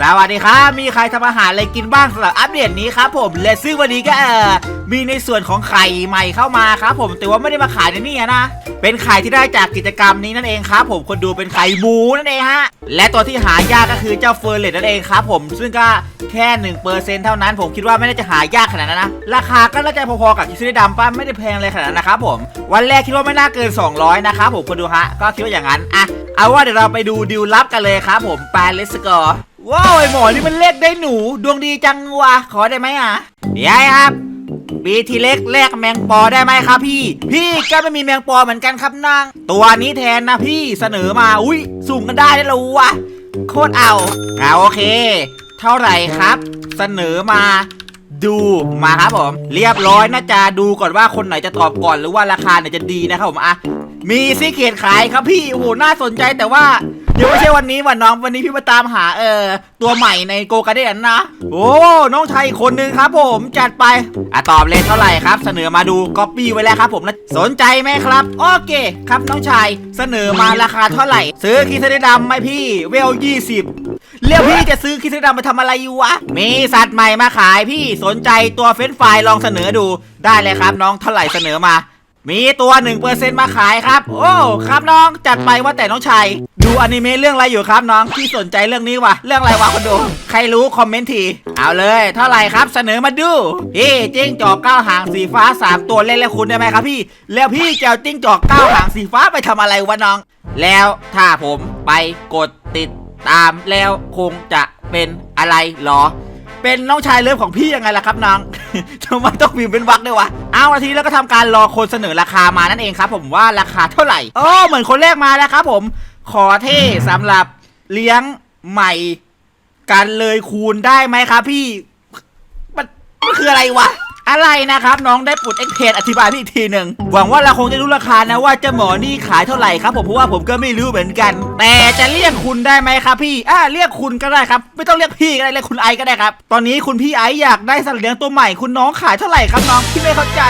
สวัสดีครับ มีใครทำอาหารอะไรกินบ้างสำหรับอัปเดตนี้ครับผมและซึ่งวันนี้ก็เออมีในส่วนของไข่ใหม่เข้ามาครับผมแต่ว่าไม่ได้มาขายในนี่นะ เป็นไข่ที่ได้จากกิจกรรมนี้นั่นเองครับผมคนดูเป็นไข่หมูนั่นเองฮะและตัวที่หายากก็คือเจ้าเฟอร์เรตนั่นเองครับผมซึ่งก็แค่หนึ่งเปอร์เซ็นเท่านั้น ผมคิดว่าไม่น่าจะหายากขนาดนั้นนะราคาก็น่าจะพอๆกับคิซิดดำป้าไม่ได้แพงเลยขนาดนั้นนะครับผมวันแรกคิดว่าไม่น่าเกิน 200 นะครับผมคนดูฮะก็คิดว่าอย่างนั้นอะเอาว่าเดี๋ยวเราไปดูดิวลับกันเลยครับผมไปเลสกอร์ ว้าวไอหมอนี่มันเล็กได้หนู ดวงดีจังวะขอได้ไหมอะเดี๋ยครับปีทีเล็กแลกแมงปอได้ไหมครับพี่ พี่ก็ไม่มีแมงปอเหมือนกันครับนางตัวนี้แทนนะพี่เสนอมาอุ้ยสุ่มกันได้แล้ววะโคตรเอาเอาโอเค เท่าไหร่ครับ เสนอมาดูมาครับผม เรียบร้อยน่าจะดูก่อนว่าคนไหนจะตอบก่อนหรือว่าราคาไหนจะดีนะครับผมอะมีซีเกตขายครับพี่โอ้โหน่าสนใจแต่ว่า เดี๋ยวไม่ใช่วันนี้วันน้องวันนี้พี่มาตามหาเออตัวใหม่ในโกกาเดนนะ โอ้น้องชายอีกคนนึงครับ ผมจัดไปอะตอบเลยเท่าไหร่ครับ เสนอมาดูก๊อปปี้ไว้แล้วครับ ผมนะสนใจไหมครับ โอเค ครับน้องชายเสนอมาราคาเท่าไหร่ ซื้อคิสเดดำไหมพี่เวลยี่สิบเรียกพี่จะซื้อคิสเดดำมาทำอะไรอยู่วะมีสัตว์ใหม่มาขายพี่สนใจตัวเฟรนช์ฟรายลองเสนอดูได้เลยครับ น้องเท่าไหร่เสนอมา มีตัว 1%มาขายครับ โอ้ครับน้องจัดไปว่าแต่น้องชายดูอนิเมะเรื่องอะไรอยู่ครับน้องที่สนใจเรื่องนี้วะเรื่องอะไรวะคนดู ใครรู้คอมเมนต์ทีเอาเลย เท่าไหร่ครับเสนอมาดูพี่จิ้งจอกเก้าหางสีฟ้า 3 ตัวเล่นแล้วคุณได้ไหมครับพี่ แล้วพี่จะเอาจิ้งจอกเก้าหางสีฟ้าไปทำอะไรวะน้อง แล้วถ้าผมไปกดติดตามแล้วคงจะเป็นอะไรหรอ เป็นน้องชายเลิฟของพี่ยังไงล่ะครับน้อง ทำไมต้องพิมพ์เป็นวักด้วยวะ เอานาทีแล้วก็ทำการรอคนเสนอราคามานั่นเองครับ ผมว่าราคาเท่าไหร่โอ้เหมือนคนแรกมาแล้วครับ ผม ขอเท่สำหรับเลี้ยงใหม่กันเลยคูณได้ไหมครับพี่ มันมันคืออะไรวะ อะไรนะครับน้องได้ปุดเอ็กเพอธิบายพี่อีกทีหนึ่งหวังว่าเราคงจะรู้ราคานะว่าเจ้าหมอนี่ขายเท่าไหร่ครับผมเพราะว่าผมก็ไม่รู้เหมือนกัน แต่จะเรียกคุณได้ไหมครับพี่อ่าเรียกคุณก็ได้ครับ ไม่ต้องเรียกพี่ก็ได้เรียกคุณไอก็ได้ครับ ตอนนี้คุณพี่ไออยากได้สัตว์เลี้ยงตัวใหม่คุณน้องขายเท่าไหร่ครับน้องพี่ไม่เข้าใจ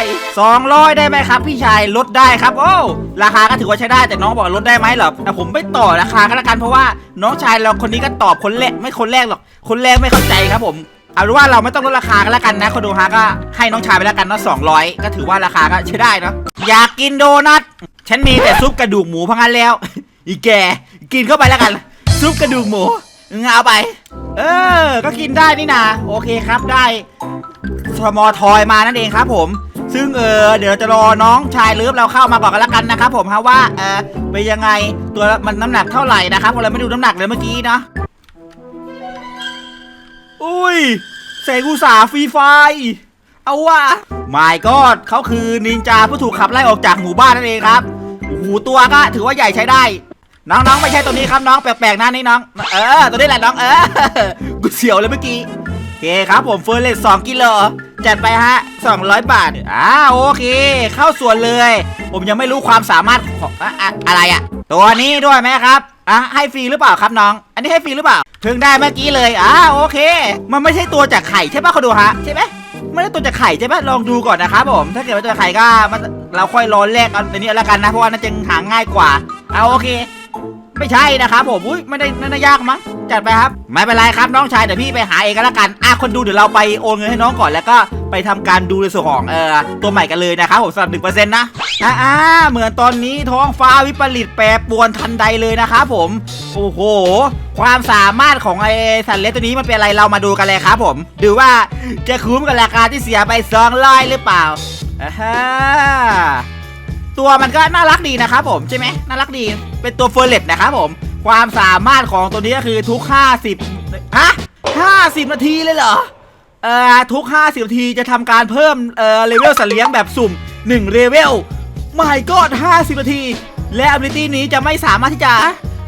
200 ได้ไหมครับ พี่ชายลดได้ครับ โอ้ราคาก็ถือว่าใช้ได้แต่น้องบอกลดได้ไหมเหรอแต่ผมไม่ต่อราคาก็แล้วกันเพราะว่าน้องชายเราคนนี้ก็ตอบคนแรกไม่คนแรกหรอกคนแรกไม่เข้าใจครับผม เอาเป็นว่าเราไม่ต้องลดราคากันแล้วกันนะคนดูฮะก็ให้น้องชายไปแล้วกันเนาะสองร้อยก็ถือว่าราคาก็ใช้ได้เนาะอยากกินโดนัทฉันมีแต่ซุปกระดูกหมูพังอันแล้ว อีแกกินเข้าไปแล้วกัน ซุปกระดูกหมูงเอาไป เออ ก็กินได้นี่นาโอเคครับได้สมอทอยมานั่นเองครับผม ซึ่งเออเดี๋ยวจะรอน้องชายเลิฟเราเข้ามาก่อนกันแล้วกันนะครับผมฮะว่าเออเป็นยังไงตัวมันน้ำหนักเท่าไหร่นะครับเราะเราไม่ดูน้ำหนักเลยเมื่อกี้เนาะ อุ้ยเสกุสาฟรีไฟ เอาว่ะไม่ก็เขาคือนินจาผู้ถูกขับไล่ออกจากหมู่บ้านนั่นเองครับโอ้โหตัวก็ถือว่าใหญ่ใช้ได้ น้องๆไม่ใช่ตัวนี้ครับน้องแปลกๆนะนี่น้อง เออตัวนี้แหละน้องเออกูเสียวเลยเมื่อกี้โอเคครับผมเฟอร์เรสสองกิโลจัดไปฮะ 200 บาทอ่าโอเค เข้าส่วนเลย ผมยังไม่รู้ความสามารถของอะอะอะไรอะตัวนี้ด้วยไหมครับ อะให้ฟรีหรือเปล่าครับน้อง อันนี้ให้ฟรีหรือเปล่าเพิ่งได้เมื่อกี้เลยอ่าโอเค มันไม่ใช่ตัวจากไข่ใช่ปะเขาดูฮะใช่ไหมไม่ได้ตัวจากไข่ใช่ปะลองดูก่อนนะครับผมถ้าเกิดว่าตัวไข่ก็มันเราค่อยรอแลกเอาตัวนี้แล้วกันนะเพราะว่าน่าจะหาง่ายกว่าเอาโอเค ไม่ใช่นะครับผมอุ้ยไม่ได้ไม่ได้ยากมั้งจัดไปครับ ไม่เป็นไรครับน้องชายเดี๋ยวพี่ไปหาเองก็แล้วกันอะคนดูเดี๋ยวเราไปโอนเงินให้น้องก่อนแล้วก็ไปทำการดูในส่วนของเอ่อตัวใหม่กันเลยนะครับผมสำหรับหนึ่งเปอร์เซ็นต์นะอ่าเหมือนตอนนี้ท้องฟ้าวิปริตแปรปรวนทันใดเลยนะครับผมโอ้โห ความสามารถของไอ้สัตว์เลี้ยงตัวนี้มันเป็นอะไรเรามาดูกันเลยครับผมดูว่าจะคุ้มกับราคาที่เสียไปสองร้อยหรือเปล่าอ่า ตัวมันก็น่ารักดีนะครับผมใช่ไหมน่ารักดี เป็นตัวเฟอร์เรตนะครับผม ความสามารถของตัวนี้ก็คือทุก 50ฮะ50 นาทีเลยเหรอเอ่อทุก 50 นาทีจะทำการเพิ่มเอ่อเลเวลสัตว์เลี้ยงแบบสุ่ม1เลเวลไม่ก็50 นาที และ ability นี้จะไม่สามารถที่จะ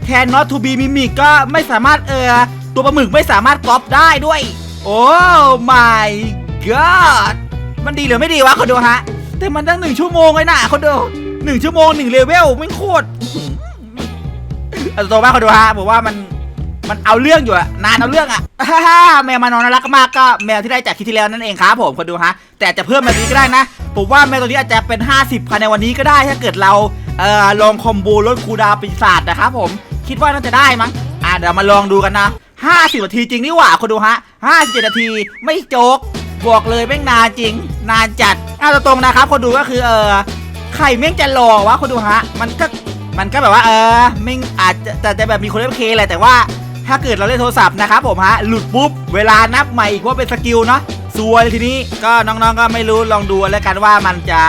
แทน not to be mimic ก็ไม่สามารถเอ่อตัวปลาหมึกไม่สามารถก๊อปได้ด้วย โอ้ my god มันดีหรือไม่ดีวะคนดูฮะ แต่มันตั้งหนึ่งชั่วโมงเลยนะคนดู หนึ่งชั่วโมงหนึ่งเลเวลไม่โคตรเอาตัวมากคนดูฮะบอกว่ามันมันเอาเรื่องอยู่อะนานเอาเรื่องอะฮ่าแมวมานอนน่ารักมากก็แมวที่ได้จากคลิปที่แล้วนั่นเองครับผมคนดูฮะ แต่จะเพิ่มแบบนี้ก็ได้นะ ผมว่าแมวตัวนี้อาจจะเป็น 50ภายในวันนี้ก็ได้ถ้าเกิดเราเอ่อลองคอมโบลดคูดาปีศาจนะครับผมคิดว่าน่าจะได้มั้งอะเดี๋ยวมาลองดูกันนะ 50นาทีจริงนี่หว่าคนดูฮะ57นาทีไม่โจกบอกเลยแม่งนานจริง นานจัดอ้าตรงๆนะครับคนดูก็คือเออ ใครแม่งจะรอวะคนดูฮะ มันก็มันก็แบบว่าเออแม่งอาจจะแต่แต่แบบมีคนเล่นเคแหละแต่ว่าถ้าเกิดเราเล่นโทรศัพท์นะครับผมฮะ หลุดปุ๊บ เวลานับใหม่อีกว่าเป็นสกิลเนาะสวยทีนี้ก็น้องๆก็ไม่รู้ลองดูแล้วกันว่ามันจะ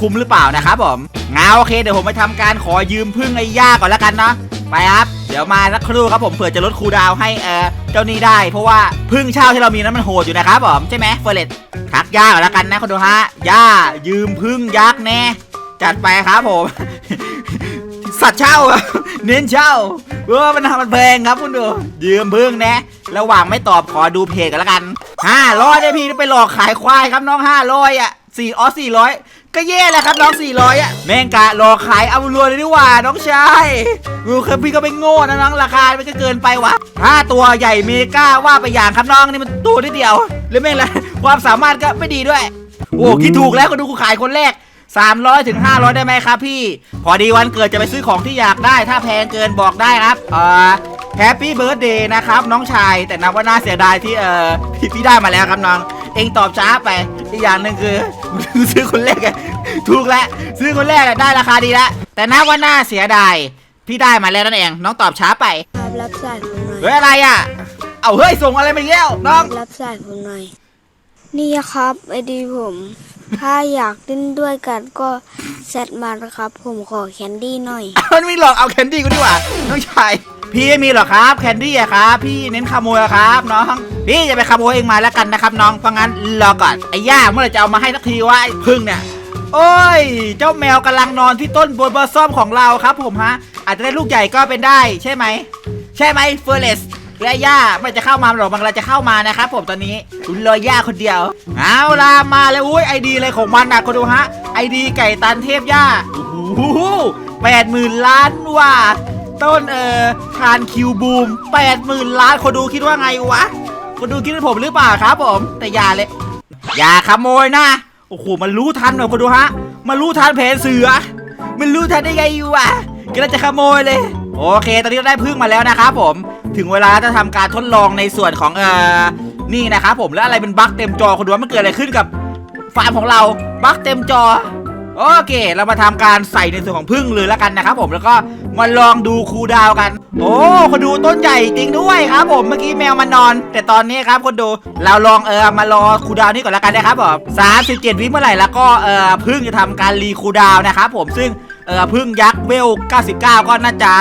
คุ้มหรือเปล่านะครับผมงาโอเคเดี๋ยวผมไปทำการขอยืมพึ่งไอ้ย่าก่อนแล้วกันเนาะไปครับ เดี๋ยวมาสักครู่ครับผมเผื่อจะลดคูดาวให้เออเจ้านี้ได้ เพราะว่าพึ่งเช่าที่เรามีนั้นมันโหดอยู่นะครับผมใช่ไหมเฟอร์เรตทักย่าก่อนแล้วกันนะคนดูฮะย่ายืมพึ่งยักษ์แน่ จัดไปครับผม สัตว์เช่าครับเน้นเช่าเออมันทำมันแพงครับคุณดู ยืมพึ่งนะ ระหว่างไม่ตอบขอดูเพจกันล้วกันห้าร้อยได้พี่ไปหลอกขายควายครับน้องห้าร้อยอะสี่อ๋อสี่ร้อยก็แย่แหละครับน้องสี่ร้อยอะแม่งกะหลอกขายเอารวยเลยดีกว่าน้องชายดูครับพี่ก็ไม่โง่นะน้องราคามันก็เกินไปวะห้าตัวใหญ่เมกาว่าไปอย่างครับน้องนี่มันตัวนิดเดียวแล้วแม่งละความสามารถก็ไม่ดีด้วย โอ้คิดถูกแล้วก็ดูกูขายคนแรก 300ถึง500 ได้ไหมครับพี่ พอดีวันเกิดจะไปซื้อของที่อยากได้ ถ้าแพงเกินบอกได้ครับเอ่อแฮปปี้เบิร์ดเดย์นะครับ น้องชาย แต่นับว่าน่าเสียดายที่เอ่อพี่พี่ได้มาแล้วครับน้อง เองตอบช้าไป อีกอย่างหนึ่งคือ ซื้อคนแรกอะถูกแล้วซื้อคนแรกอะได้ราคาดีแล้วแต่นับว่าน่าเสียดายพี่ได้มาแล้วนั่นเอง น้องตอบช้าไปครับรับสายผมหน่อยเฮ้ยอะไรอะ เอาเฮ้ยส่งอะไรมาอีกแล้วน้อง รับสายผมหน่อย นี่ครับไอดีผม ถ้าอยากเล่นด้วยกันก็แซดมานะครับ ผมขอแคนดี้หน่อย มันมีหลอกเอาแคนดี้กูดีกว่าน้องชายพี่ไม่มีหรอกครับแคนดี้อะครับ พี่เน้นขโมยอะครับน้องพี่จะไปขโมยเองมาแล้วกันนะครับ น้องเพราะงั้นรอก่อนไอ้ย่าเมื่อไหรจะเอามาให้สักทีว่าไอ้พึ่งเนี่ยโอ้ย เจ้าแมวกำลังนอนที่ต้นบนบอซ่อมของเราครับ ผมฮะอาจจะได้ลูกใหญ่ก็เป็นได้ ใช่ไหมใช่ไหมเฟอร์เรส และย่าไม่จะเข้ามาหรอกบางเราจะเข้ามานะครับผมตอนนี้คุณรอย่าคนเดียว เอาล่ะมาเลยอุ้ยไอดีอะไรของมันอะคนดูฮะไอดีไก่ตันเทพย่าโอ้โหแปดหมื่นล้านว่าต้นเอ่อคานคิวบูมแปดหมื่นล้านคนดูคิดว่าไงวะ คนดูคิดว่าผมหรือเปล่าครับผม แต่อย่าเลย อย่าขโมยนะโอ้โหมันรู้ทันหน่อยคนดูฮะ มันรู้ทันแผนเสือ มันรู้ทันได้ไงวะก็จะขโมยเลย โอเคตอนนี้เราได้พึ่งมาแล้วนะครับผมถึงเวลาจะทำการทดลองในส่วนของเอ่อนี่นะครับผมแล้วอะไรเป็นบั๊กเต็มจอคนดูว่ามันเกิดอะไรขึ้นกับฟาร์มของเราบั๊กเต็มจอโอเค เรามาทำการใส่ในส่วนของพึ่งเลยแล้วกันนะครับผมแล้วก็มาลองดูคูดาวกัน โอ้คนดูต้นใหญ่จริงด้วยครับ ผมเมื่อกี้แมวมันนอน แต่ตอนนี้ครับคนดูเราลองเออมารอคูดาวนี่ก่อนแล้วกันนะครับผม37วิเมื่อไหร่แล้วก็เออพึ่งจะทำการรีคูดาวนะครับผมซึ่ง เออพึ่งยักษ์เวล 99 ก็น่าจะ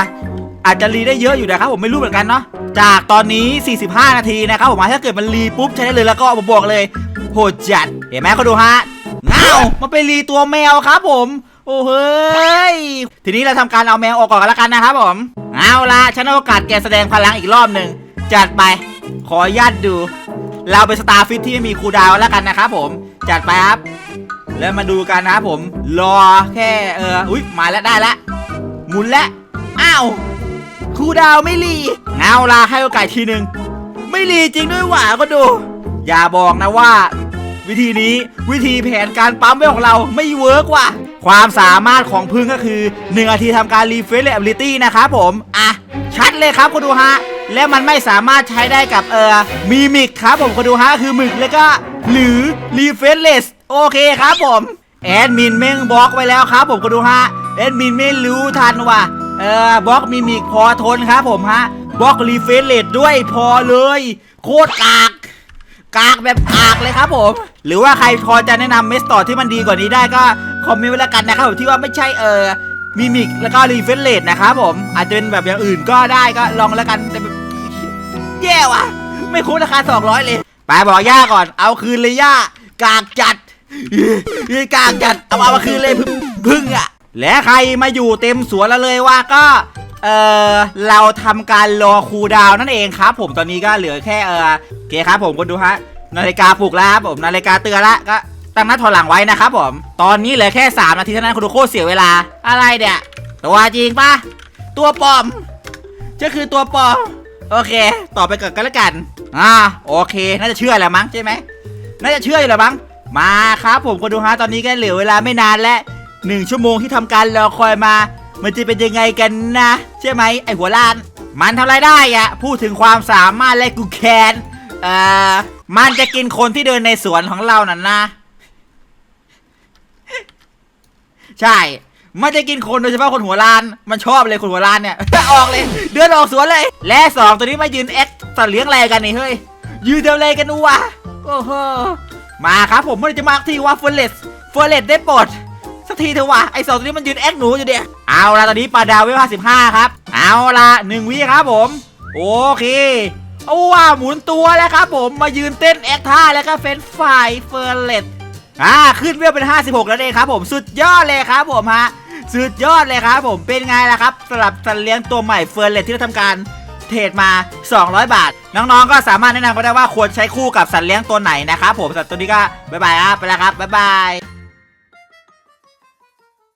อาจจะรีได้เยอะอยู่นะครับผมไม่รู้เหมือนกันเนาะจากตอนนี้ 45 นาทีนะครับผมถ้าเกิดมันรีปุ๊บใช้ได้เลยแล้วก็ผมบอกเลยโหดจัดเห็นไหมเขาดูฮะเงามันไปรีตัวแมวครับผม โอ้เฮ้ยทีนี้เราทำการเอาแมวออกก่อนกันแล้วกันนะครับผมเอาละฉันโอกาสแกแสดงพลังอีกรอบหนึ่งจัดไปขออนุญาตดู เราเป็นสตาร์ฟิตที่ไม่มีคูดาวแล้วกันนะครับผม จัดไปครับ แล้วมาดูกันนะครับผม รอแค่เอออุ้ยมาแล้วได้ล้วหมุนแล้วอ้าวครูดาวไม่รีเงาลาให้โอกาสทีหนึ่งไม่รีจริงด้วยหว่าก็ดู อย่าบอกนะว่า วิธีนี้วิธีแผนการปั๊มเวลของเราไม่เวิร์กว่ะความสามารถของพึ่งก็คือ1นาทีทำการรีเฟรชเ a บิลิตี้นะครับผม อะ ชัดเลยครับคุณดูฮะ และมันไม่สามารถใช้ได้กับเออมีมิกครับผมคุณดูฮะ คือหมึกแล้วก็ หรือรีเฟรชเลส โอเคครับผมแอดมินแม่งบล็อกไว้แล้วครับ ผมคุณดูฮะแอดมินไม่รู้ทันว่ะเออบล็อกมิมิกพอทนครับผมฮะบล็อกรีเฟรชเลสด้วยพอเลย โคตรกากกากแบบกากเลยครับผม หรือว่าใครพอจะแนะนำเมสต่อที่มันดีกว่านี้ได้ก็คอมเมนต์ไว้แล้วกันนะครับผมที่ว่าไม่ใช่เออมิมิกแล้วก็รีเฟรชเลสนะครับผมอาจจะเป็นแบบอย่างอื่นก็ได้ก็ลองแล้วกันแต่แบบแย่ว่ะ ไม่คุ้มราคา 200 เลยไปบอกย่าก่อน เอาคืนเลยย่ากากจัด กากจัดเอาเอามาคืนเลยพึ่งพึ่งอะ และใครมาอยู่เต็มสวนแล้วเลยว่าก็เออเราทำการรอคูดาวนั่นเองครับ ผมตอนนี้ก็เหลือแค่เออโอเคครับผมก็ดูฮะนาฬิกาปลุกแล้วครับผมนาฬิกาเตือนละก็ตั้งนัดถอยหลังไว้นะครับผม ตอนนี้เหลือแค่ 3 นาทีเท่านั้นคุณดูโคตรเสียเวลาอะไรเนี่ยตัวจริงปะตัวปลอมจะคือตัวปลอมโอเค ต่อไปก่อนกันแล้วกันอ่าโอเค น่าจะเชื่อแหละมั้งใช่ไหมน่าจะเชื่ออยู่แหละมั้ง มาครับผมก็ดูฮะตอนนี้ก็เหลือเวลาไม่นานและหนึ่งชั่วโมงที่ทำการรอคอยมา มันจะเป็นยังไงกันนะใช่ไหมไอหัวล้าน มันทำอะไรได้อะพูดถึงความสามารถและกูแคนเอ่อมันจะกินคนที่เดินในสวนของเรานั่นนะ ใช่มันจะกินคนโดยเฉพาะคนหัวล้าน มันชอบเลยคนหัวล้านเนี่ยออกเลย เดินออกสวนเลย และสองตัวนี้มายืนแอคสัตว์เลี้ยงอะไรกันนี่เฮ้ยยืนทำอะไรกันวะโอ้โห มาครับผมเมันจะมาทีว่าเฟอร์เรสเฟอร์เรสได้ปรดสักทีเถอะวะไอสองตัวนี้มันยืนแอคหนูอยู่เดียเอาละตอนนี้ปลาดาวเวลห้าสิบห้าครับ เอาละหนึ่งวิครับผม โอเคเอาว่าหมุนตัวแล้วครับผมมายืนเต้นแอคท่าแล้วก็เฟ้นไฟเฟอร์เรสอ่าขึ้นเวลเป็น 56 แล้วเองครับผมสุดยอดเลยครับผมฮะสุดยอดเลยครับผมเป็นไงล่ะครับสำหรับสัตว์เลี้ยงตัวใหม่เฟิร์เลตที่เราทำการ เทรดมา 200 บาท น้องๆ ก็สามารถแนะนำก็ได้ว่าควรใช้คู่กับสัตว์เลี้ยงตัวไหนนะครับผมสัตว์ตัวนี้ก็บ๊ายบายครับไปแล้วครับบ๊ายบาย